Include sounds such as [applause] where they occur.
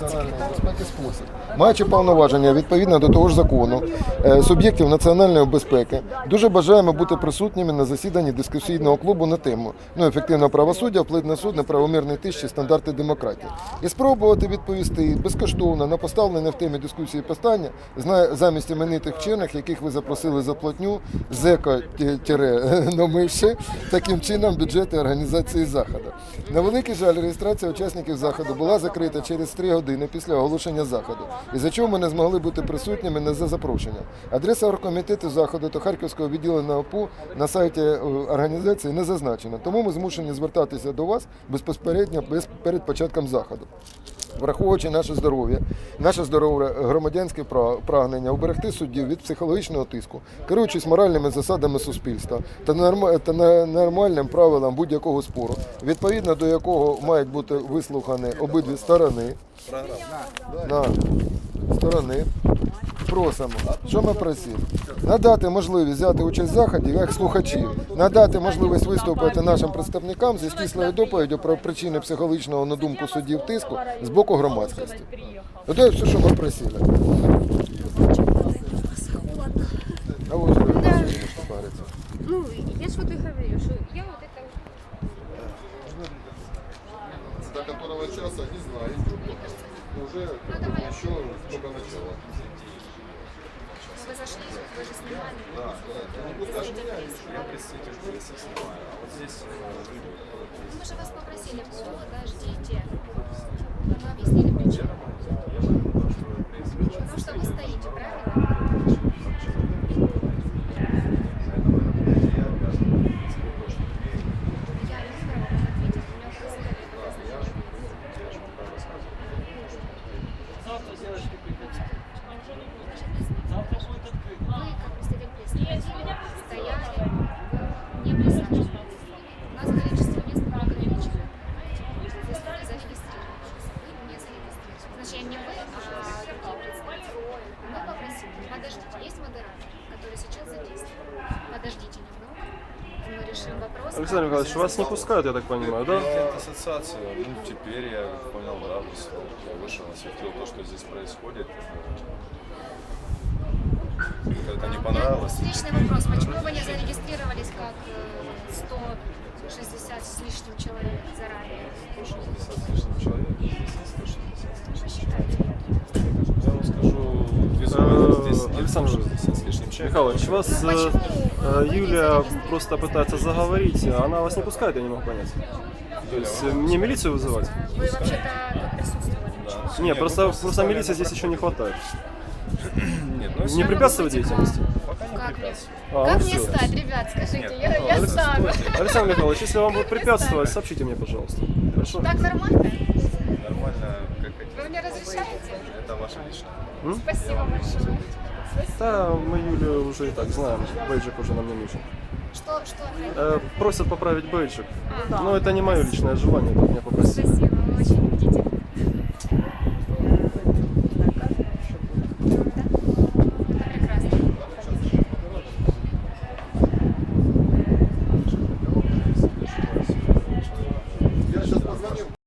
національної безпеки спосіб, маючи повноваження відповідно до того ж закону е, суб'єктів національної безпеки, дуже бажаємо бути присутніми на засіданні дискусійного клубу на тему ну, ефективне правосуддя, вплив на суд, неправомірний чи стандарти демократії. І спробувати відповісти безкоштовно на поставлене в темі дискусії питання замість іменитих вчених, яких ви запросили за платню, зека [laughs] номивши таким чином бюджети організації заходу. На великий жаль, реєстрація учасників заходу була закрита через три години після оголошення заходу, і за чого ми не змогли бути присутніми не за запрошенням. Адреса оргкомітету заходу та Харківського відділення ОПУ на сайті е, організації не зазначена. Тому ми змушені звертатися до вас безпосередньо без перед початком заходу. Враховуючи наше здоров'я, наше здорове громадянське пра- прагнення уберегти суддів від психологічного тиску, керуючись моральними засадами суспільства та, норм- нормальним правилам будь-якого спору, відповідно до якого мають бути вислухані обидві сторони. Сторони. Просимо, що ми просимо? Надати можливість взяти участь в заході як слухачів, надати можливість виступити нашим представникам зі стислою доповіддю про причини психологічного на думку суддів тиску з боку громадськості. Це все, що ми просили. А ось. Ну, я ж вот и говорю, что я вот это... До которого часа не знаю. Уже еще только начало Вы зашли, вы же снимали. Я представитель прессы снимаю, а вот здесь э, люди, которые Мы же вас попросили, подождите. Вы объяснили причину? Модератор, который сейчас задействован. Подождите немного, мы решим вопрос. Александр Михайлович, вас не пускают, я так понимаю, да? Президент ассоциации, ну теперь я понял, да, я вышел, осветил то, что здесь происходит. Это не понравилось. Встречный вопрос. Почему вы не зарегистрировались как э, 160 с лишним человек заранее? 160 с лишним человек, здесь не 160. Посчитайте. Я вам скажу, визуально здесь нет Александр 160 с лишним. Михайлович, вас э, э, вы просто пытается заговорить, а она вас не пускает, я не могу понять. То есть э, мне милицию вызывать? Вы вообще-то присутствовали. Не, просто, просто милиции здесь еще не хватает. [clears throat] Нет, ну, Не препятствовать деятельности? Пока не Как не? препятствует. А, Как ну мне всё. стать, ребят, скажите? Нет, я ну, я Алекс, стану. [laughs] Александр Михайлович, если вам будет препятствовать, сообщите мне, пожалуйста. Хорошо? Так нормально? Нормально, как Вы хотите. мне разрешаете? Это ваше личное. Спасибо большое. Да, мы Юлю уже и так знаем, бейджик уже нам не нужен. Что, что? Э, просят поправить бейджик. А, Но это не мое личное желание, это меня попросили. Спасибо, вы очень убедительны.